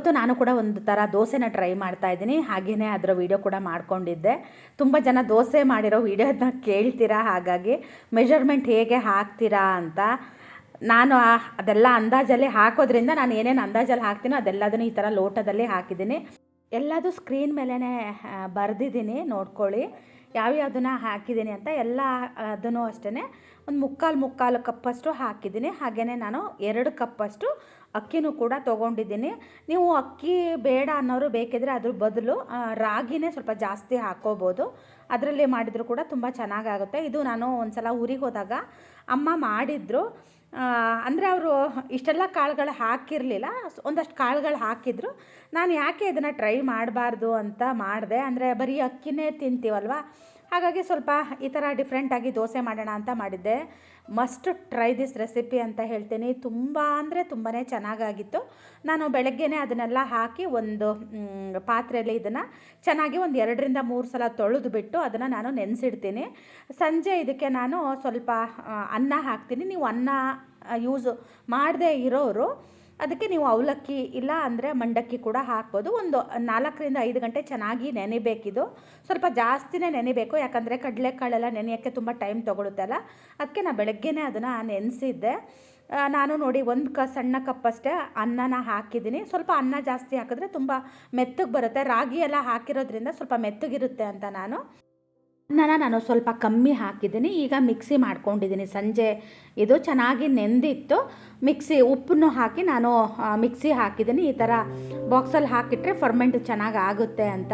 ಇವತ್ತು ನಾನು ಕೂಡ ಒಂದು ಥರ ದೋಸೆನ ಟ್ರೈ ಮಾಡ್ತಾ ಇದ್ದೀನಿ. ಹಾಗೆಯೇ ಅದರ ವಿಡಿಯೋ ಕೂಡ ಮಾಡ್ಕೊಂಡಿದ್ದೆ. ತುಂಬ ಜನ ದೋಸೆ ಮಾಡಿರೋ ವೀಡಿಯೋದನ್ನ ಕೇಳ್ತೀರಾ? ಹಾಗಾಗಿ ಮೆಷರ್ಮೆಂಟ್ ಹೇಗೆ ಹಾಕ್ತೀರಾ ಅಂತ ನಾನು ಅದೆಲ್ಲ ಅಂದಾಜಲ್ಲಿ ಹಾಕೋದ್ರಿಂದ ನಾನು ಏನೇನು ಅಂದಾಜಲ್ಲಿ ಹಾಕ್ತೀನೋ ಅದೆಲ್ಲದನ್ನು ಈ ಥರ ಲೋಟದಲ್ಲಿ ಹಾಕಿದ್ದೀನಿ. ಎಲ್ಲದೂ ಸ್ಕ್ರೀನ್ ಮೇಲೇ ಬರೆದಿದ್ದೀನಿ. ನೋಡ್ಕೊಳ್ಳಿ. ಯಾವ್ಯಾವುದನ್ನ ಹಾಕಿದ್ದೀನಿ ಅಂತ ಎಲ್ಲ ಅದನ್ನು ಅಷ್ಟೇ ಒಂದು ಮುಕ್ಕಾಲು ಮುಕ್ಕಾಲು ಕಪ್ಪಷ್ಟು ಹಾಕಿದ್ದೀನಿ. ಹಾಗೆಯೇ ನಾನು ಎರಡು ಕಪ್ಪಷ್ಟು ಅಕ್ಕಿನೂ ಕೂಡ ತೊಗೊಂಡಿದ್ದೀನಿ. ನೀವು ಅಕ್ಕಿ ಬೇಡ ಅನ್ನೋರು ಬೇಕಿದ್ರೆ ಅದ್ರ ಬದಲು ರಾಗಿನೇ ಸ್ವಲ್ಪ ಜಾಸ್ತಿ ಹಾಕ್ಕೋಬೋದು ಅದರಲ್ಲಿ ಮಾಡಿದರೂ ಕೂಡ ತುಂಬ ಚೆನ್ನಾಗಾಗುತ್ತೆ. ಇದು ನಾನು ಒಂದು ಸಲ ಊರಿಗೆ ಹೋದಾಗ ಅಮ್ಮ ಮಾಡಿದ್ರು. ಅಂದರೆ ಅವರು ಇಷ್ಟೆಲ್ಲ ಕಾಳುಗಳು ಹಾಕಿರಲಿಲ್ಲ. ಒಂದಷ್ಟು ಕಾಳುಗಳು ಹಾಕಿದ್ರು. ನಾನು ಯಾಕೆ ಇದನ್ನು ಟ್ರೈ ಮಾಡಬಾರ್ದು ಅಂತ ಮಾಡಿದೆ. ಅಂದರೆ ಬರೀ ಅಕ್ಕಿನೇ ತಿಂತೀವಲ್ವ? ಹಾಗಾಗಿ ಸ್ವಲ್ಪ ಈ ಥರ ಡಿಫ್ರೆಂಟಾಗಿ ದೋಸೆ ಮಾಡೋಣ ಅಂತ ಮಾಡಿದ್ದೆ. ಮಸ್ಟ್ ಟ್ರೈ ದಿಸ್ ರೆಸಿಪಿ ಅಂತ ಹೇಳ್ತೀನಿ. ತುಂಬ ಅಂದರೆ ತುಂಬಾ ಚೆನ್ನಾಗಾಗಿತ್ತು. ನಾನು ಬೆಳಗ್ಗೆನೇ ಅದನ್ನೆಲ್ಲ ಹಾಕಿ ಒಂದು ಪಾತ್ರೆಯಲ್ಲಿ ಇದನ್ನು ಚೆನ್ನಾಗಿ ಒಂದು ಎರಡರಿಂದ ಮೂರು ಸಲ ತೊಳೆದು ಬಿಟ್ಟು ಅದನ್ನು ನಾನು ನೆನೆಸಿಡ್ತೀನಿ. ಸಂಜೆ ಇದಕ್ಕೆ ನಾನು ಸ್ವಲ್ಪ ಅನ್ನ ಹಾಕ್ತೀನಿ. ನೀವು ಅನ್ನ ಯೂಸ್ ಮಾಡದೇ ಇರೋರು ಅದಕ್ಕೆ ನೀವು ಅವಲಕ್ಕಿ ಇಲ್ಲ ಅಂದರೆ ಮಂಡಕ್ಕಿ ಕೂಡ ಹಾಕ್ಬೋದು. ಒಂದು ನಾಲ್ಕರಿಂದ ಐದು ಗಂಟೆ ಚೆನ್ನಾಗಿ ನೆನೆಬೇಕಿದು. ಸ್ವಲ್ಪ ಜಾಸ್ತಿನೇ ನೆನೆಬೇಕು, ಯಾಕಂದರೆ ಕಡಲೆಕಾಳೆಲ್ಲ ನೆನೆಯೋಕ್ಕೆ ತುಂಬ ಟೈಮ್ ತೊಗೊಳುತ್ತಲ್ಲ ಅದಕ್ಕೆ ನಾನು ಬೆಳಗ್ಗೆನೇ ಅದನ್ನು ನೆನೆಸಿದ್ದೆ. ನಾನು ನೋಡಿ ಒಂದು ಕ, ಸಣ್ಣ ಕಪ್ಪಷ್ಟೇ ಅನ್ನನ ಹಾಕಿದ್ದೀನಿ. ಸ್ವಲ್ಪ ಅನ್ನ ಜಾಸ್ತಿ ಹಾಕಿದ್ರೆ ತುಂಬ ಮೆತ್ತಗೆ ಬರುತ್ತೆ. ರಾಗಿ ಎಲ್ಲ ಹಾಕಿರೋದ್ರಿಂದ ಸ್ವಲ್ಪ ಮೆತ್ತಗಿರುತ್ತೆ ಅಂತ ನಾನು. ಅನ್ನನ ನಾನು ಸ್ವಲ್ಪ ಕಮ್ಮಿ ಹಾಕಿದ್ದೀನಿ. ಈಗ ಮಿಕ್ಸಿ ಮಾಡ್ಕೊಂಡಿದ್ದೀನಿ. ಸಂಜೆ ಇದು ಚೆನ್ನಾಗಿ ನೆಂದಿತ್ತು. ಮಿಕ್ಸಿ ಉಪ್ಪನ್ನು ಹಾಕಿ ನಾನು ಮಿಕ್ಸಿ ಹಾಕಿದ್ದೀನಿ. ಈ ಥರ ಬಾಕ್ಸಲ್ಲಿ ಹಾಕಿಟ್ರೆ ಫರ್ಮೆಂಟ್ ಚೆನ್ನಾಗಿ ಆಗುತ್ತೆ ಅಂತ.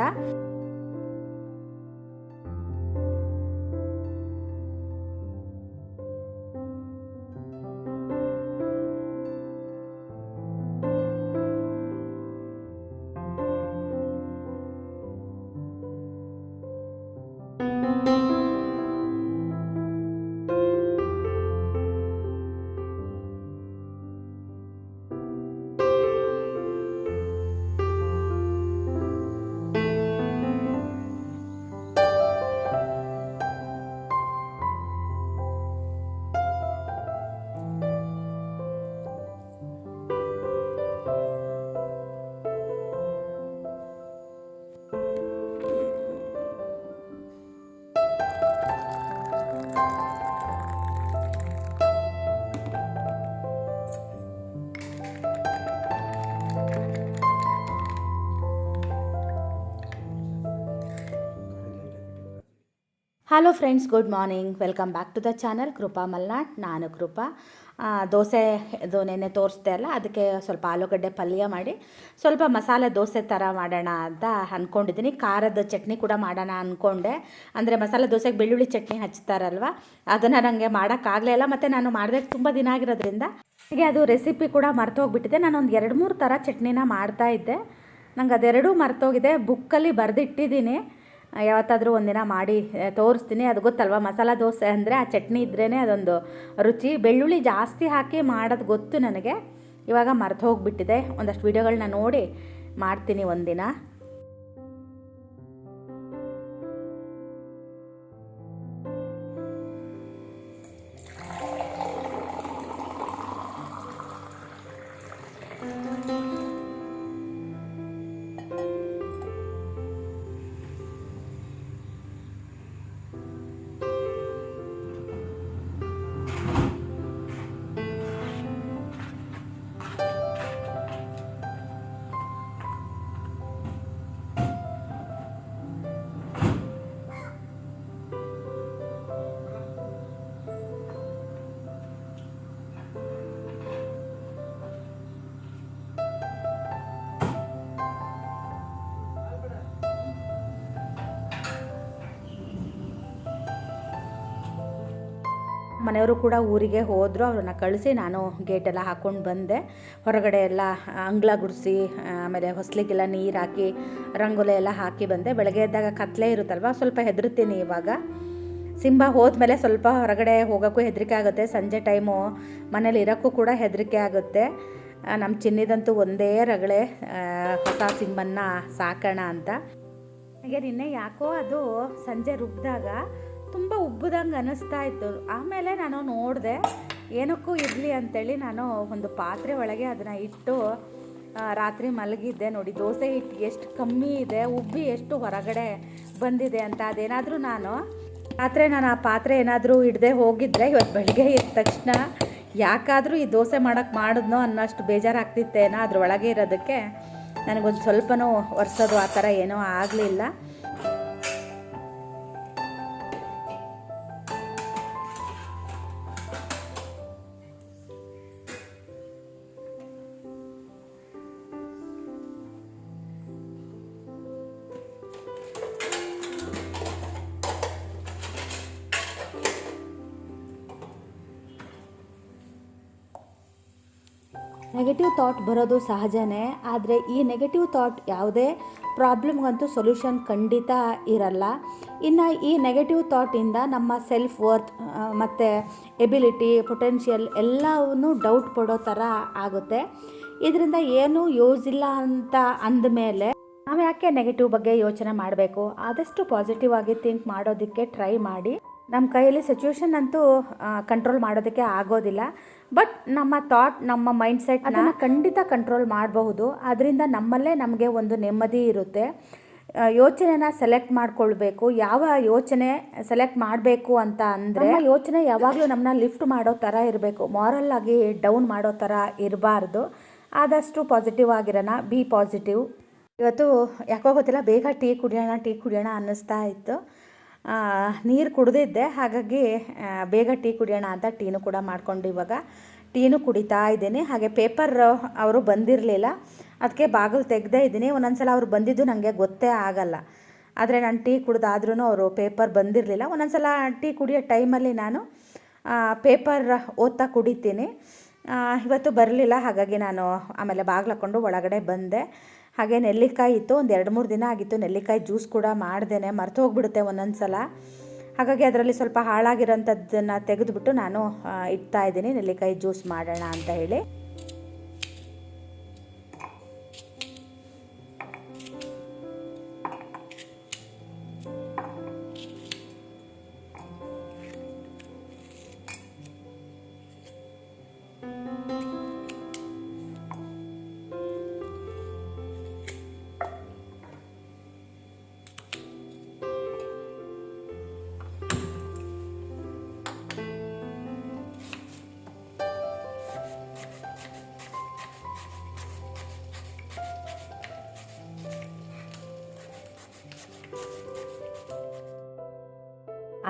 Hello friends good morning welcome back to the channel Krupa Malnad ನಾನು ಕೃಪಾ ದೋಸೆ, ಇದು ನೆನ್ನೆ ತೋರಿಸ್ದೆ ಅಲ್ಲ, ಅದಕ್ಕೆ ಸ್ವಲ್ಪ ಆಲೂಗಡ್ಡೆ ಪಲ್ಯ ಮಾಡಿ, ಸ್ವಲ್ಪ ಮಸಾಲೆ ದೋಸೆ ಥರ ಮಾಡೋಣ ಅಂತ ಅಂದ್ಕೊಂಡಿದ್ದೀನಿ ಖಾರದ ಚಟ್ನಿ ಕೂಡ ಮಾಡೋಣ ಅಂದ್ಕೊಂಡೆ ಅಂದರೆ ಮಸಾಲೆ ದೋಸೆಗೆ ಬೆಳ್ಳುಳ್ಳಿ ಚಟ್ನಿ ಹಚ್ತಾರಲ್ವ, ಅದನ್ನು ನನಗೆ ಮಾಡೋಕ್ಕಾಗಲೇ ಇಲ್ಲ. ಮತ್ತು ನಾನು ಮಾಡಿದೆ, ತುಂಬ ದಿನ ಆಗಿರೋದ್ರಿಂದ ಹೀಗೆ ಅದು ರೆಸಿಪಿ ಕೂಡ ಮರ್ತೋಗ್ಬಿಟ್ಟಿದೆ. ನಾನು ಒಂದು ಎರಡು ಮೂರು ಥರ ಚಟ್ನಿನ ಮಾಡ್ತಾ ಇದ್ದೆ. ನಂಗೆ ಅದೆರಡೂ ಮರ್ತೋಗಿದೆ. ಬುಕ್ಕಲ್ಲಿ ಬರೆದಿಟ್ಟಿದ್ದೀನಿ. ಯಾವತ್ತಾದರೂ ಒಂದಿನ ಮಾಡಿ ತೋರಿಸ್ತೀನಿ. ಅದು ಗೊತ್ತಲ್ವ? ಮಸಾಲ ದೋಸೆ ಅಂದರೆ ಆ ಚಟ್ನಿ ಇದ್ರೇ ಅದೊಂದು ರುಚಿ. ಬೆಳ್ಳುಳ್ಳಿ ಜಾಸ್ತಿ ಹಾಕಿ ಮಾಡೋದು ಗೊತ್ತು ನನಗೆ. ಇವಾಗ ಮರೆತು ಹೋಗ್ಬಿಟ್ಟಿದೆ. ಒಂದಷ್ಟು ವೀಡಿಯೋಗಳನ್ನ ನೋಡಿ ಮಾಡ್ತೀನಿ ಒಂದಿನ. ಮನೆಯವರು ಕೂಡ ಊರಿಗೆ ಹೋದರು, ಅವ್ರನ್ನ ಕಳಿಸಿ ನಾನು ಗೇಟೆಲ್ಲ ಹಾಕ್ಕೊಂಡು ಬಂದೆ. ಹೊರಗಡೆ ಎಲ್ಲ ಅಂಗ್ಲ ಗುಡಿಸಿ ಆಮೇಲೆ ಹೊಸ್ಲಿಗೆಲ್ಲ ನೀರು ಹಾಕಿ, ರಂಗೋಲಿ ಎಲ್ಲ ಹಾಕಿ ಬಂದೆ. ಬೆಳಗ್ಗೆ ಎದ್ದಾಗ ಕತ್ಲೆ ಇರುತ್ತಲ್ವ, ಸ್ವಲ್ಪ ಹೆದರ್ತೀನಿ ಇವಾಗ. ಸಿಂಬ ಹೋದ್ಮೇಲೆ ಸ್ವಲ್ಪ ಹೊರಗಡೆ ಹೋಗೋಕ್ಕೂ ಹೆದರಿಕೆ ಆಗುತ್ತೆ. ಸಂಜೆ ಟೈಮು ಮನೇಲಿ ಇರೋಕ್ಕೂ ಕೂಡ ಹೆದರಿಕೆ ಆಗುತ್ತೆ. ನಮ್ಮ ಚಿನ್ನಿದಂತೂ ಒಂದೇ ರಗಳೆ ಹೊಸ ಸಿಂಬನ್ನ ಸಾಕೋಣ ಅಂತ. ಹಾಗೆ ನಿನ್ನೆ ಯಾಕೋ ಅದು ಸಂಜೆ ರುಬ್ಬಿದಾಗ ತುಂಬ ಉಬ್ಬದಂಗೆ ಅನ್ನಿಸ್ತಾ ಇತ್ತು. ಆಮೇಲೆ ನಾನು ನೋಡಿದೆ, ಏನಕ್ಕೂ ಇರಲಿ ಅಂತೇಳಿ ನಾನು ಒಂದು ಪಾತ್ರೆ ಒಳಗೆ ಅದನ್ನು ಇಟ್ಟು ರಾತ್ರಿ ಮಲಗಿದ್ದೆ ನೋಡಿ. ದೋಸೆ ಹಿಟ್ಟು ಎಷ್ಟು ಕಮ್ಮಿ ಇದೆ, ಉಬ್ಬಿ ಎಷ್ಟು ಹೊರಗಡೆ ಬಂದಿದೆ ಅಂತ ಅದೇನಾದರೂ ನಾನು ಪಾತ್ರೆ ನಾನು ಆ ಪಾತ್ರೆ ಏನಾದರೂ ಹಿಡ್ದೆ ಹೋಗಿದ್ದರೆ ಇವತ್ತು ಬೆಳಗ್ಗೆ ಎದ್ದ ತಕ್ಷಣ ಯಾಕಾದರೂ ಈ ದೋಸೆ ಮಾಡೋಕ್ಕೆ ಮಾಡಿದ್ನೋ ಅನ್ನೋಷ್ಟು ಬೇಜಾರಾಗ್ತಿತ್ತೇನೋ ಅದ್ರ ಒಳಗೆ ಇರೋದಕ್ಕೆ ನನಗೊಂದು ಸ್ವಲ್ಪನೂ ಒರೆಸೋದು ಆ ಥರ ಏನೋ ಆಗಲಿಲ್ಲ. ನೆಗೆಟಿವ್ ಥಾಟ್ ಬರೋದು ಸಹಜನೇ, ಆದರೆ ಈ ನೆಗೆಟಿವ್ ಥಾಟ್ ಯಾವುದೇ ಪ್ರಾಬ್ಲಮ್ಗಂತೂ ಸೊಲ್ಯೂಷನ್ ಖಂಡಿತ ಇರಲ್ಲ. ಇನ್ನು ಈ ನೆಗೆಟಿವ್ ಥಾಟಿಂದ ನಮ್ಮ ಸೆಲ್ಫ್ ವರ್ತ್ ಮತ್ತು ಎಬಿಲಿಟಿ ಪೊಟೆನ್ಷಿಯಲ್ ಎಲ್ಲವನ್ನೂ ಡೌಟ್ ಪಡೋ ಥರ ಆಗುತ್ತೆ. ಇದರಿಂದ ಏನೂ ಯೂಸ್ ಇಲ್ಲ ಅಂತ ಅಂದಮೇಲೆ ನಾವು ಯಾಕೆ ನೆಗೆಟಿವ್ ಬಗ್ಗೆ ಯೋಚನೆ ಮಾಡಬೇಕು? ಆದಷ್ಟು ಪಾಸಿಟಿವ್ ಆಗಿ ಥಿಂಕ್ ಮಾಡೋದಕ್ಕೆ ಟ್ರೈ ಮಾಡಿ. ನಮ್ಮ ಕೈಯಲ್ಲಿ ಸಿಚುವೇಶನ್ ಅಂತೂ ಕಂಟ್ರೋಲ್ ಮಾಡೋದಕ್ಕೆ ಆಗೋದಿಲ್ಲ. ಬಟ್ ನಮ್ಮ ಥಾಟ್ ನಮ್ಮ ಮೈಂಡ್ ಸೆಟ್ ಅದನ್ನು ಖಂಡಿತ ಕಂಟ್ರೋಲ್ ಮಾಡಬಹುದು. ಅದರಿಂದ ನಮ್ಮಲ್ಲೇ ನಮಗೆ ಒಂದು ನೆಮ್ಮದಿ ಇರುತ್ತೆ. ಯೋಚನೆನ ಸೆಲೆಕ್ಟ್ ಮಾಡ್ಕೊಳ್ಬೇಕು. ಯಾವ ಯೋಚನೆ ಸೆಲೆಕ್ಟ್ ಮಾಡಬೇಕು ಅಂತ ಅಂದರೆ ಯೋಚನೆ ಯಾವಾಗಲೂ ನಮ್ಮನ್ನ ಲಿಫ್ಟ್ ಮಾಡೋ ಥರ ಇರಬೇಕು. ಮಾರಲ್ ಆಗಿ ಡೌನ್ ಮಾಡೋ ಥರ ಇರಬಾರ್ದು. ಆದಷ್ಟು ಪಾಸಿಟಿವ್ ಆಗಿರೋಣ. ಬಿ ಪಾಸಿಟಿವ್ ಇವತ್ತು ಯಾಕೋ ಗೊತ್ತಿಲ್ಲ ಬೇಗ ಟೀ ಕುಡಿಯೋಣ ಟೀ ಕುಡಿಯೋಣ ಅನ್ನಿಸ್ತಾ ಇತ್ತು. ನೀರು ಕುಡಿದಿದ್ದೆ ಹಾಗಾಗಿ ಬೇಗ ಟೀ ಕುಡಿಯೋಣ ಅಂತ ಟೀನು ಕೂಡ ಮಾಡ್ಕೊಂಡು ಇವಾಗ ಟೀನು ಕುಡಿತಾ ಇದ್ದೀನಿ. ಹಾಗೆ ಪೇಪರ್ ಅವರು ಬಂದಿರಲಿಲ್ಲ. ಅದಕ್ಕೆ ಬಾಗಿಲು ತೆಗ್ದೇ ಇದ್ದೀನಿ. ಒಂದೊಂದು ಸಲ ಅವ್ರು ಬಂದಿದ್ದು ನನಗೆ ಗೊತ್ತೇ ಆಗಲ್ಲ. ಆದರೆ ನಾನು ಟೀ ಕುಡ್ದಾದ್ರೂ ಅವರು ಪೇಪರ್ ಬಂದಿರಲಿಲ್ಲ. ಒಂದೊಂದು ಸಲ ಟೀ ಕುಡಿಯೋ ಟೈಮಲ್ಲಿ ನಾನು ಪೇಪರ್ ಓದ್ತಾ ಕುಡಿತೀನಿ. ಇವತ್ತು ಬರಲಿಲ್ಲ. ಹಾಗಾಗಿ ನಾನು ಆಮೇಲೆ ಬಾಗಿಲು ಹಾಕ್ಕೊಂಡು ಒಳಗಡೆ ಬಂದೆ. ಹಾಗೆ ನೆಲ್ಲಿಕಾಯಿ ಇತ್ತು, ಒಂದು ಎರಡು ಮೂರು ದಿನ ಆಗಿತ್ತು, ನೆಲ್ಲಿಕಾಯಿ ಜ್ಯೂಸ್ ಕೂಡ ಮಾಡ್ದೇನೆ, ಮರ್ತು ಹೋಗ್ಬಿಡುತ್ತೆ ಒಂದೊಂದು ಸಲ ಹಾಗಾಗಿ ಅದರಲ್ಲಿ ಸ್ವಲ್ಪ ಹಾಳಾಗಿರೋಂಥದ್ದನ್ನು ತೆಗೆದುಬಿಟ್ಟು ನಾನು ಇಡ್ತಾ ಇದ್ದೀನಿ, ನೆಲ್ಲಿಕಾಯಿ ಜ್ಯೂಸ್ ಮಾಡೋಣ ಅಂತ ಹೇಳಿ.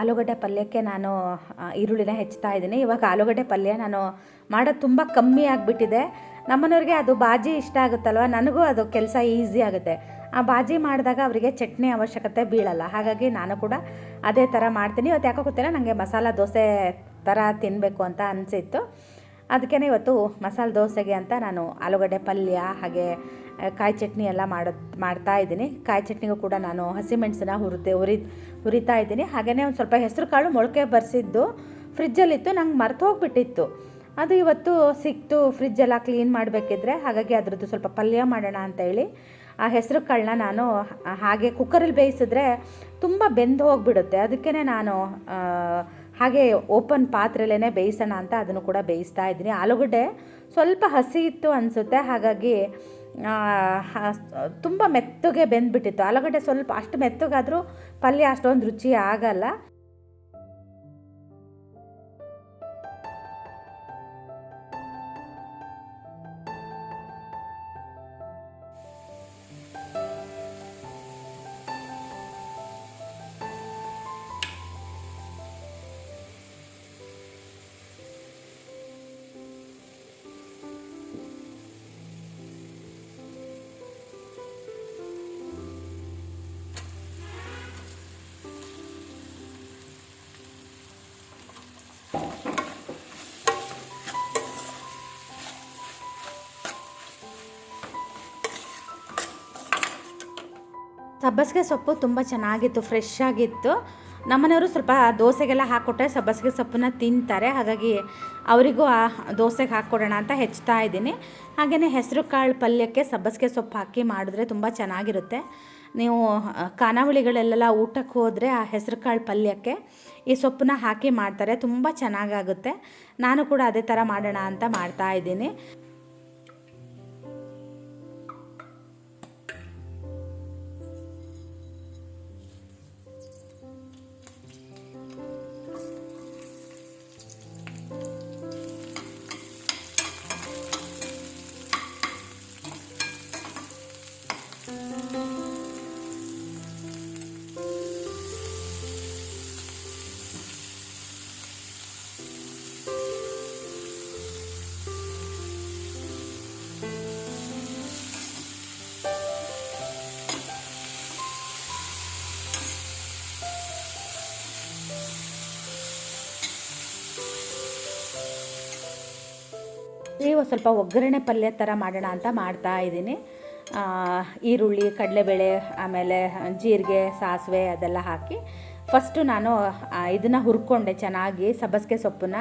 ಆಲೂಗಡ್ಡೆ ಪಲ್ಯಕ್ಕೆ ನಾನು ಈರುಳ್ಳಿನ ಹೆಚ್ಚುತ್ತಾ ಇದ್ದೀನಿ. ಇವಾಗ ಆಲೂಗಡ್ಡೆ ಪಲ್ಯ ನಾನು ಮಾಡೋದು ತುಂಬ ಕಮ್ಮಿ ಆಗಿಬಿಟ್ಟಿದೆ. ನಮ್ಮನವ್ರಿಗೆ ಅದು ಬಾಜಿ ಇಷ್ಟ ಆಗುತ್ತಲ್ವ? ನನಗೂ ಅದು ಕೆಲಸ ಈಸಿ ಆಗುತ್ತೆ. ಆ ಬಾಜಿ ಮಾಡಿದಾಗ ಅವರಿಗೆ ಚಟ್ನಿ ಅವಶ್ಯಕತೆ ಬೀಳಲ್ಲ. ಹಾಗಾಗಿ ನಾನು ಕೂಡ ಅದೇ ಥರ ಮಾಡ್ತೀನಿ. ಇವತ್ತು ಯಾಕೋ ಗೊತ್ತಿಲ್ಲ ನನಗೆ ಮಸಾಲ ದೋಸೆ ಥರ ತಿನ್ನಬೇಕು ಅಂತ ಅನಿಸಿತ್ತು. ಅದಕ್ಕೇ ಇವತ್ತು ಮಸಾಲೆ ದೋಸೆಗೆ ಅಂತ ನಾನು ಆಲೂಗಡ್ಡೆ ಪಲ್ಯ ಹಾಗೆ ಕಾಯಿ ಚಟ್ನಿ ಎಲ್ಲ ಮಾಡೋದು, ಮಾಡ್ತಾ ಇದ್ದೀನಿ. ಕಾಯಿ ಚಟ್ನಿಗೂ ಕೂಡ ನಾನು ಹಸಿಮೆಣಸನ್ನ ಹುರಿದೆ, ಹುರಿ, ಹುರಿತಾ ಇದ್ದೀನಿ. ಹಾಗೆಯೇ ಒಂದು ಸ್ವಲ್ಪ ಹೆಸರು ಕಾಳು ಮೊಳಕೆ ಬರೆಸಿದ್ದು, ಫ್ರಿಜ್ಜಲ್ಲಿತ್ತು, ನಂಗೆ ಮರೆತು ಹೋಗಿಬಿಟ್ಟಿತ್ತು. ಅದು ಇವತ್ತು ಸಿಕ್ತು ಫ್ರಿಜ್ಜೆಲ್ಲ ಕ್ಲೀನ್ ಮಾಡಬೇಕಿದ್ರೆ, ಹಾಗಾಗಿ ಅದರದ್ದು ಸ್ವಲ್ಪ ಪಲ್ಯ ಮಾಡೋಣ ಅಂತ ಹೇಳಿ ಆ ಹೆಸರು ಕಾಳನ್ನ ನಾನು ಹಾಗೆ ಕುಕ್ಕರಲ್ಲಿ ಬೇಯಿಸಿದ್ರೆ ತುಂಬ ಬೆಂದು ಹೋಗಿಬಿಡುತ್ತೆ. ಅದಕ್ಕೇ ನಾನು ಹಾಗೆ ಓಪನ್ ಪಾತ್ರೆಲೇ ಬೇಯಿಸೋಣ ಅಂತ ಅದನ್ನು ಕೂಡ ಬೇಯಿಸ್ತಾ ಇದ್ದೀನಿ. ಆಲೂಗಡ್ಡೆ ಸ್ವಲ್ಪ ಹಸಿ ಇತ್ತು ಅನಿಸುತ್ತೆ, ಹಾಗಾಗಿ ತುಂಬ ಮೆತ್ತಗೆ ಬೆಂದ್ಬಿಟ್ಟಿತ್ತು. ಆಲೂಗಡ್ಡೆ ಸ್ವಲ್ಪ ಅಷ್ಟು ಮೆತ್ತಗಾದರೂ ಪಲ್ಯ ಅಷ್ಟೊಂದು ರುಚಿ ಆಗಲ್ಲ. ಸಬ್ಬಸಿಗೆ ಸೊಪ್ಪು ತುಂಬ ಚೆನ್ನಾಗಿತ್ತು ಫ್ರೆಶ್ ಆಗಿತ್ತು. ನಮ್ಮನೆಯವರು ಸ್ವಲ್ಪ ದೋಸೆಗೆಲ್ಲ ಹಾಕ್ಕೊಟ್ರೆ ಸಬ್ಬಸಿಗೆ ಸೊಪ್ಪನ್ನ ತಿಂತಾರೆ. ಹಾಗಾಗಿ ಅವರಿಗೂ ಆ ದೋಸೆಗೆ ಹಾಕ್ಕೊಡೋಣ ಅಂತ ಹೆಚ್ಚುತ್ತಾ ಇದ್ದೀನಿ. ಹಾಗೆಯೇ ಹೆಸರು ಕಾಳು ಪಲ್ಯಕ್ಕೆ ಸಬ್ಬಸಿಗೆ ಸೊಪ್ಪು ಹಾಕಿ ಮಾಡಿದ್ರೆ ತುಂಬ ಚೆನ್ನಾಗಿರುತ್ತೆ. ನೀವು ಖಾನಾವಳಿಗಳಲ್ಲೆಲ್ಲ ಊಟಕ್ಕೆ ಹೋದರೆ ಆ ಹೆಸರು ಕಾಳು ಪಲ್ಯಕ್ಕೆ ಈ ಸೊಪ್ಪನ್ನ ಹಾಕಿ ಮಾಡ್ತಾರೆ. ತುಂಬ ಚೆನ್ನಾಗಾಗುತ್ತೆ. ನಾನು ಕೂಡ ಅದೇ ಥರ ಮಾಡೋಣ ಅಂತ ಮಾಡ್ತಾ ಇದ್ದೀನಿ. ಒಂದು ಸ್ವಲ್ಪ ಒಗ್ಗರಣೆ ಪಲ್ಯ ಥರ ಮಾಡೋಣ ಅಂತ ಮಾಡ್ತಾ ಇದ್ದೀನಿ. ಈರುಳ್ಳಿ, ಕಡಲೆಬೇಳೆ, ಆಮೇಲೆ ಜೀರಿಗೆ, ಸಾಸಿವೆ ಅದೆಲ್ಲ ಹಾಕಿ. ಫಸ್ಟು ನಾನು ಇದನ್ನು ಹುರ್ಕೊಂಡೆ ಚೆನ್ನಾಗಿ ಸಬ್ಬಸ್ಗೆ ಸೊಪ್ಪನ್ನ.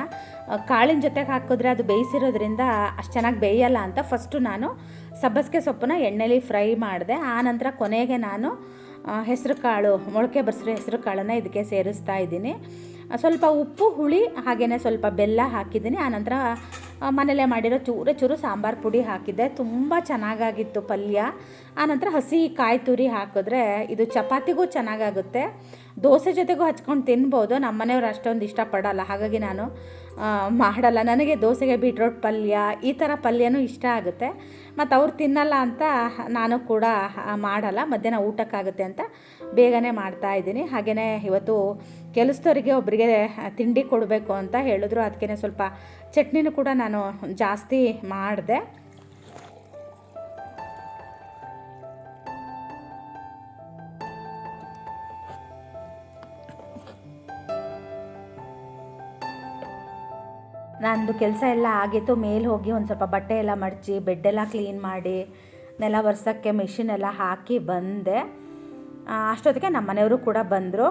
ಕಾಳಿನ ಜೊತೆಗೆ ಹಾಕಿದ್ರೆ ಅದು ಬೇಯಿಸಿರೋದ್ರಿಂದ ಅಷ್ಟು ಚೆನ್ನಾಗಿ ಬೇಯಲ್ಲ ಅಂತ ಫಸ್ಟು ನಾನು ಸಬ್ಬಸಿಗೆ ಸೊಪ್ಪನ್ನ ಎಣ್ಣೆಲಿ ಫ್ರೈ ಮಾಡಿದೆ. ಆನಂತರ ಕೊನೆಗೆ ನಾನು ಹೆಸರು ಕಾಳು, ಮೊಳಕೆ ಬರ್ಸಿರೋ ಹೆಸರು ಕಾಳನ್ನು ಇದಕ್ಕೆ ಸೇರಿಸ್ತಾ ಇದ್ದೀನಿ. ಸ್ವಲ್ಪ ಉಪ್ಪು, ಹುಳಿ ಹಾಗೆಯೇ ಸ್ವಲ್ಪ ಬೆಲ್ಲ ಹಾಕಿದ್ದೀನಿ. ಆನಂತರ ಮನೇಲೇ ಮಾಡಿರೋ ಚೂರು ಚೂರು ಸಾಂಬಾರು ಪುಡಿ ಹಾಕಿದ್ದೆ. ತುಂಬ ಚೆನ್ನಾಗಾಗಿತ್ತು ಪಲ್ಯ. ಆನಂತರ ಹಸಿ ಕಾಯಿ ತುರಿ ಹಾಕಿದ್ರೆ ಇದು ಚಪಾತಿಗೂ ಚೆನ್ನಾಗಾಗುತ್ತೆ. ದೋಸೆ ಜೊತೆಗೂ ಹಚ್ಕೊಂಡು ತಿನ್ಬೋದು. ನಮ್ಮ ಮನೆಯವ್ರು ಅಷ್ಟೊಂದು ಇಷ್ಟಪಡಲ್ಲ. ಹಾಗಾಗಿ ನಾನು ಮಾಡಲ್ಲ. ನನಗೆ ದೋಸೆಗೆ ಬೀಟ್ರೋಟ್ ಪಲ್ಯ, ಈ ಥರ ಪಲ್ಯನೂ ಇಷ್ಟ ಆಗುತ್ತೆ. ಮತ್ತು ಅವ್ರು ತಿನ್ನಲ್ಲ ಅಂತ ನಾನು ಕೂಡ ಮಾಡಲ್ಲ. ಮಧ್ಯಾಹ್ನ ಊಟಕ್ಕಾಗುತ್ತೆ ಅಂತ ಬೇಗನೆ ಮಾಡ್ತಾ ಇದ್ದೀನಿ. ಹಾಗೆಯೇ ಇವತ್ತು ಕೆಲಸದವರಿಗೆ ಒಬ್ಬರಿಗೆ ತಿಂಡಿ ಕೊಡಬೇಕು ಅಂತ ಹೇಳಿದ್ರು. ಅದಕ್ಕೆ ಸ್ವಲ್ಪ ಚಟ್ನಿನೂ ಕೂಡ ನಾನು ಜಾಸ್ತಿ ಮಾಡಿದೆ. ನಂದು ಕೆಲಸ ಎಲ್ಲ ಆಗಿತ್ತು, ಮೇಲೆ ಹೋಗಿ ಒಂದು ಸ್ವಲ್ಪ ಬಟ್ಟೆ ಎಲ್ಲ ಮಡಚಿ ಬೆಡ್ಡೆಲ್ಲ ಕ್ಲೀನ್ ಮಾಡಿ, ನೆಲ ಒರೆಸೋಕ್ಕೆ ಮಿಷಿನ್ ಎಲ್ಲ ಹಾಕಿ ಬಂದೆ. ಅಷ್ಟೊತ್ತಿಗೆ ನಮ್ಮ ಮನೆಯವರು ಕೂಡ ಬಂದರು.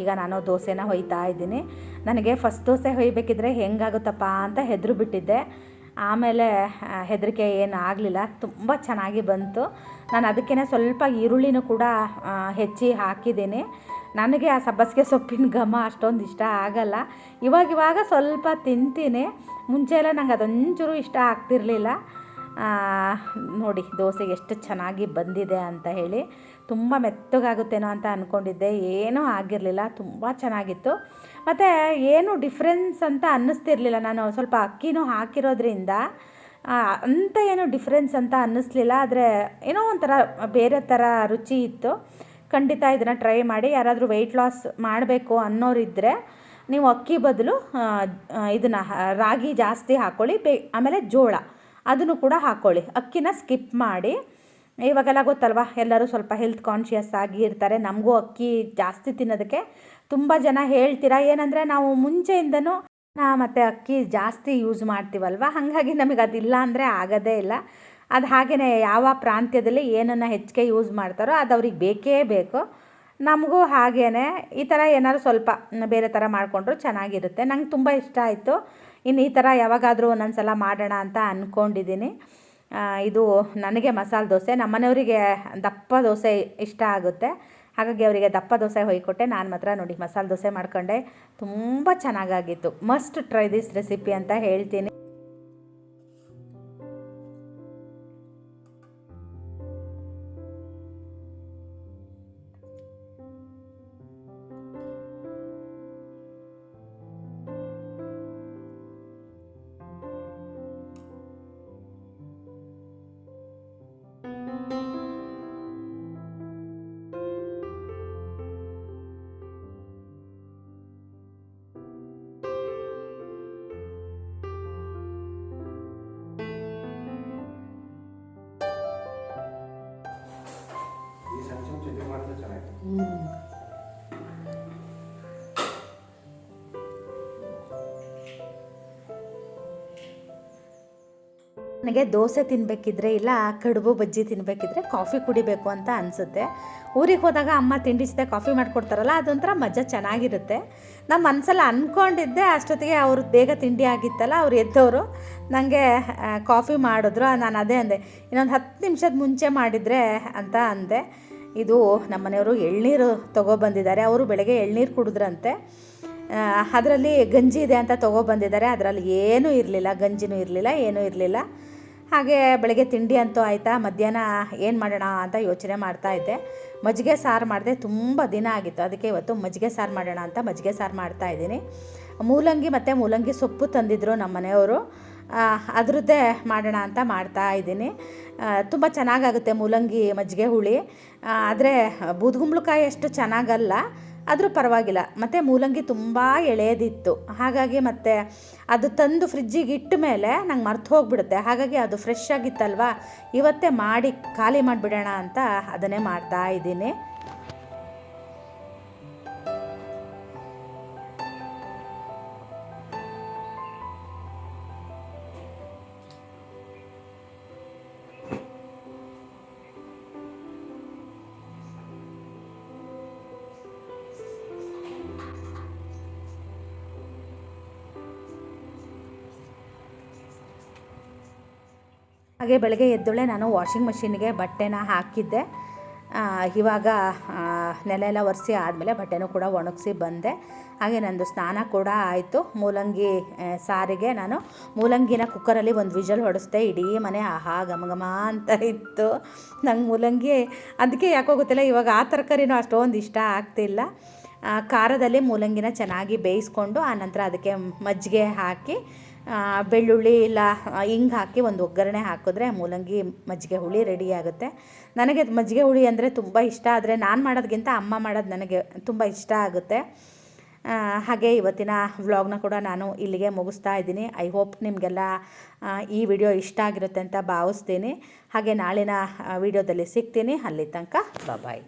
ಈಗ ನಾನು ದೋಸೆನ ಹೊಯ್ತಾ ಇದ್ದೀನಿ. ನನಗೆ ಫಸ್ಟ್ ದೋಸೆ ಹೊಯ್ಬೇಕಿದ್ರೆ ಹೆಂಗಾಗುತ್ತಪ್ಪ ಅಂತ ಹೆದರು ಬಿಟ್ಟಿದ್ದೆ. ಆಮೇಲೆ ಹೆದರಿಕೆ ಏನು ಆಗಲಿಲ್ಲ. ತುಂಬ ಚೆನ್ನಾಗಿ ಬಂತು. ನಾನು ಅದಕ್ಕೇ ಸ್ವಲ್ಪ ಈರುಳ್ಳಿನೂ ಕೂಡ ಹೆಚ್ಚಿ ಹಾಕಿದ್ದೀನಿ. ನನಗೆ ಆ ಸಬ್ಬಸಿಗೆ ಸೊಪ್ಪಿನ ಘಮ ಅಷ್ಟೊಂದು ಇಷ್ಟ ಆಗಲ್ಲ. ಇವಾಗ ಇವಾಗ ಸ್ವಲ್ಪ ತಿಂತೀನಿ. ಮುಂಚೆ ಎಲ್ಲ ನಂಗೆ ಅದೊಂಚೂರು ಇಷ್ಟ ಆಗ್ತಿರಲಿಲ್ಲ. ನೋಡಿ ದೋಸೆ ಎಷ್ಟು ಚೆನ್ನಾಗಿ ಬಂದಿದೆ ಅಂತ ಹೇಳಿ ತುಂಬ ಮೆತ್ತಗಾಗುತ್ತೇನೋ ಅಂತ ಅಂದ್ಕೊಂಡಿದ್ದೆ ಏನೂ ಆಗಿರಲಿಲ್ಲ, ತುಂಬ ಚೆನ್ನಾಗಿತ್ತು. ಮತ್ತು ಏನು ಡಿಫ್ರೆನ್ಸ್ ಅಂತ ಅನ್ನಿಸ್ತಿರ್ಲಿಲ್ಲ. ನಾನು ಸ್ವಲ್ಪ ಅಕ್ಕಿನೂ ಹಾಕಿರೋದ್ರಿಂದ ಅಂತ ಏನು ಡಿಫ್ರೆನ್ಸ್ ಅಂತ ಅನ್ನಿಸ್ಲಿಲ್ಲ. ಆದರೆ ಏನೋ ಒಂಥರ ಬೇರೆ ಥರ ರುಚಿ ಇತ್ತು. ಖಂಡಿತ ಇದನ್ನು ಟ್ರೈ ಮಾಡಿ ಯಾರಾದರೂ ವೆಯ್ಟ್ ಲಾಸ್ ಮಾಡಬೇಕು ಅನ್ನೋರಿದ್ದರೆ ನೀವು ಅಕ್ಕಿ ಬದಲು ಇದನ್ನು ರಾಗಿ ಜಾಸ್ತಿ ಹಾಕ್ಕೊಳ್ಳಿ ಬೇ, ಆಮೇಲೆ ಜೋಳ ಅದನ್ನು ಕೂಡ ಹಾಕ್ಕೊಳ್ಳಿ ಅಕ್ಕಿನ ಸ್ಕಿಪ್ ಮಾಡಿ. ಇವಾಗೆಲ್ಲ ಗೊತ್ತಲ್ವಾ, ಎಲ್ಲರೂ ಸ್ವಲ್ಪ ಹೆಲ್ತ್ ಕಾನ್ಷಿಯಸ್ ಆಗಿ ಇರ್ತಾರೆ. ನಮಗೂ ಅಕ್ಕಿ ಜಾಸ್ತಿ ತಿನ್ನೋದಕ್ಕೆ ತುಂಬ ಜನ ಹೇಳ್ತೀರಾ? ಏನಂದರೆ ನಾವು ಮುಂಚೆಯಿಂದನೂ ಮತ್ತು ಅಕ್ಕಿ ಜಾಸ್ತಿ ಯೂಸ್ ಮಾಡ್ತೀವಲ್ವ? ಹಾಗಾಗಿ ನಮಗೆ ಅದಿಲ್ಲ ಅಂದರೆ ಆಗೋದೇ ಇಲ್ಲ. ಅದು ಹಾಗೆಯೇ ಯಾವ ಪ್ರಾಂತ್ಯದಲ್ಲಿ ಏನನ್ನು ಹೆಚ್ಚಿಗೆ ಯೂಸ್ ಮಾಡ್ತಾರೋ ಅದು ಅವ್ರಿಗೆ ಬೇಕೇ ಬೇಕು. ನಮಗೂ ಹಾಗೇ ಈ ಥರ ಏನಾದ್ರು ಸ್ವಲ್ಪ ಬೇರೆ ಥರ ಮಾಡಿಕೊಂಡ್ರು ಚೆನ್ನಾಗಿರುತ್ತೆ. ನಂಗೆ ತುಂಬ ಇಷ್ಟ ಆಯಿತು. ಇನ್ನು ಈ ಥರ ಯಾವಾಗಾದರೂ ಒಂದೊಂದು ಸಲ ಮಾಡೋಣ ಅಂತ ಅಂದ್ಕೊಂಡಿದ್ದೀನಿ ಇದು ನನಗೆ ಮಸಾಲೆ ದೋಸೆ ನಮ್ಮನೆಯವರಿಗೆ ದಪ್ಪ ದೋಸೆ ಇಷ್ಟ ಆಗುತ್ತೆ. ಹಾಗಾಗಿ ಅವರಿಗೆ ದಪ್ಪ ದೋಸೆ ಹೊಯ್ಕೊಟ್ಟೆ. ನಾನು ಮಾತ್ರ ನೋಡಿ ಮಸಾಲೆ ದೋಸೆ ಮಾಡ್ಕೊಂಡೆ. ತುಂಬ ಚೆನ್ನಾಗಾಗಿತ್ತು. ಮಸ್ಟ್ ಟ್ರೈ ದಿಸ್ ರೆಸಿಪಿ ಅಂತ ಹೇಳ್ತೀನಿ. ನನಗೆ ದೋಸೆ ತಿನ್ನಬೇಕಿದ್ರೆ ಇಲ್ಲ ಕಡುಬು ಬಜ್ಜಿ ತಿನ್ನಬೇಕಿದ್ರೆ ಕಾಫಿ ಕುಡಿಬೇಕು ಅಂತ ಅನಿಸುತ್ತೆ. ಊರಿಗೆ ಹೋದಾಗ ಅಮ್ಮ ತಿಂಡಿ ಜೊತೆ ಕಾಫಿ ಮಾಡಿಕೊಡ್ತಾರಲ್ಲ, ಅದೊಂಥರ ಮಜಾ ಚೆನ್ನಾಗಿರುತ್ತೆ. ನಮ್ಮ ಮನಸ್ಸಲ್ಲಿ ಅಂದ್ಕೊಂಡಿದ್ದೆ ಅಷ್ಟೊತ್ತಿಗೆ ಅವರು ಬೇಗ ತಿಂಡಿ ಆಗಿತ್ತಲ್ಲ, ಅವ್ರು ಎದ್ದವರು ನನಗೆ ಕಾಫಿ ಮಾಡಿದ್ರು. ನಾನು ಅದೇ ಅಂದೆ, ಇನ್ನೊಂದು ಹತ್ತು ನಿಮಿಷದ ಮುಂಚೆ ಮಾಡಿದರೆ ಅಂತ ಅಂದೆ. ಇದು ನಮ್ಮ ಮನೆಯವರು ಎಳ್ನೀರು ತೊಗೊಬಂದಿದ್ದಾರೆ, ಅವರು ಬೆಳಗ್ಗೆ ಎಳ್ನೀರು ಕುಡಿದ್ರಂತೆ. ಅದರಲ್ಲಿ ಗಂಜಿ ಇದೆ ಅಂತ ತೊಗೊಬಂದಿದ್ದಾರೆ, ಅದರಲ್ಲಿ ಏನೂ ಇರಲಿಲ್ಲ, ಗಂಜಿನೂ ಇರಲಿಲ್ಲ, ಏನೂ ಇರಲಿಲ್ಲ. ಹಾಗೆ ಬೆಳಗ್ಗೆ ತಿಂಡಿ ಅಂತೂ ಆಯಿತಾ, ಮಧ್ಯಾಹ್ನ ಏನು ಮಾಡೋಣ ಅಂತ ಯೋಚನೆ ಮಾಡ್ತಾ ಇದ್ದೆ. ಮಜ್ಜಿಗೆ ಸಾರು ಮಾಡಿದೆ, ತುಂಬ ದಿನ ಆಗಿತ್ತು. ಅದಕ್ಕೆ ಇವತ್ತು ಮಜ್ಜಿಗೆ ಸಾರು ಮಾಡೋಣ ಅಂತ ಮಜ್ಜಿಗೆ ಸಾರು ಮಾಡ್ತಾ ಇದ್ದೀನಿ. ಮೂಲಂಗಿ ಮತ್ತು ಮೂಲಂಗಿ ಸೊಪ್ಪು ತಂದಿದ್ದರು ನಮ್ಮ ಮನೆಯವರು. ಅದರದ್ದೇ ಮಾಡೋಣ ಅಂತ ಮಾಡ್ತಾ ಇದ್ದೀನಿ. ತುಂಬ ಚೆನ್ನಾಗಾಗುತ್ತೆ ಮೂಲಂಗಿ ಮಜ್ಜಿಗೆ ಹುಳಿ. ಆದರೆ ಬೂದ್ಗುಂಬಳಕಾಯಿ ಅಷ್ಟು ಚೆನ್ನಾಗಲ್ಲ. ಆದರೂ ಪರವಾಗಿಲ್ಲ. ಮತ್ತು ಮೂಲಂಗಿ ತುಂಬ ಎಳೆಯದಿತ್ತು. ಹಾಗಾಗಿ ಮತ್ತೆ ಅದು ತಂದು ಫ್ರಿಜ್ಜಿಗೆ ಇಟ್ಟ ಮೇಲೆ ನಂಗೆ ಮರ್ತು ಹೋಗ್ಬಿಡುತ್ತೆ. ಹಾಗಾಗಿ ಅದು ಫ್ರೆಶ್ ಆಗಿತ್ತಲ್ವ? ಇವತ್ತೇ ಮಾಡಿ ಖಾಲಿ ಮಾಡಿಬಿಡೋಣ ಅಂತ ಅದನ್ನೇ ಮಾಡ್ತಾ ಇದ್ದೀನಿ. ಹಾಗೆ ಬೆಳಗ್ಗೆ ಎದ್ದೊಳೆ ನಾನು ವಾಷಿಂಗ್ ಮಷಿನ್ಗೆ ಬಟ್ಟೆನ ಹಾಕಿದ್ದೆ. ಇವಾಗ ನೆಲ ಎಲ್ಲ ಒರೆಸಿ ಆದಮೇಲೆ ಬಟ್ಟೆನೂ ಕೂಡ ಒಣಗಿಸಿ ಬಂದೆ. ಹಾಗೆ ನಂದು ಸ್ನಾನ ಕೂಡ ಆಯಿತು. ಮೂಲಂಗಿ ಸಾರಿಗೆ ನಾನು ಮೂಲಂಗಿನ ಕುಕ್ಕರಲ್ಲಿ ಒಂದು ವಿಜಲ್ ಹೊಡೆಸ್ದೆ. ಇಡೀ ಮನೆ ಆಹಾ, ಘಮ ಅಂತ ಇತ್ತು. ನಂಗೆ ಮೂಲಂಗಿ ಅದಕ್ಕೆ ಯಾಕೋ ಗೊತ್ತಿಲ್ಲ, ಇವಾಗ ಆ ತರಕಾರಿನೂ ಅಷ್ಟೊಂದು ಇಷ್ಟ ಆಗ್ತಿಲ್ಲ. ಖಾರದಲ್ಲಿ ಮೂಲಂಗಿನ ಚೆನ್ನಾಗಿ ಬೇಯಿಸ್ಕೊಂಡು ಆನಂತರ ಅದಕ್ಕೆ ಮಜ್ಜಿಗೆ ಹಾಕಿ ಬೆಳ್ಳುಳ್ಳಿ ಇಲ್ಲ ಹಿಂಗೆ ಹಾಕಿ ಒಂದು ಒಗ್ಗರಣೆ ಹಾಕಿದ್ರೆ ಮೂಲಂಗಿ ಮಜ್ಜಿಗೆ ಹುಳಿ ರೆಡಿ ಆಗುತ್ತೆ. ನನಗೆ ಮಜ್ಜಿಗೆ ಹುಳಿ ಅಂದರೆ ತುಂಬ ಇಷ್ಟ, ಆದರೆ ನಾನು ಮಾಡೋದ್ಗಿಂತ ಅಮ್ಮ ಮಾಡೋದು ನನಗೆ ತುಂಬ ಇಷ್ಟ ಆಗುತ್ತೆ. ಹಾಗೆ ಇವತ್ತಿನ ವ್ಲಾಗ್ನ ಕೂಡ ನಾನು ಇಲ್ಲಿಗೆ ಮುಗಿಸ್ತಾ ಇದ್ದೀನಿ. ಐ ಹೋಪ್ ನಿಮಗೆಲ್ಲ ಈ ವಿಡಿಯೋ ಇಷ್ಟ ಆಗಿರುತ್ತೆ ಅಂತ ಭಾವಿಸ್ತೀನಿ. ಹಾಗೆ ನಾಳಿನ ವಿಡಿಯೋದಲ್ಲಿ ಸಿಗ್ತೀನಿ. ಅಲ್ಲಿ ತನಕ ಬಾಯ್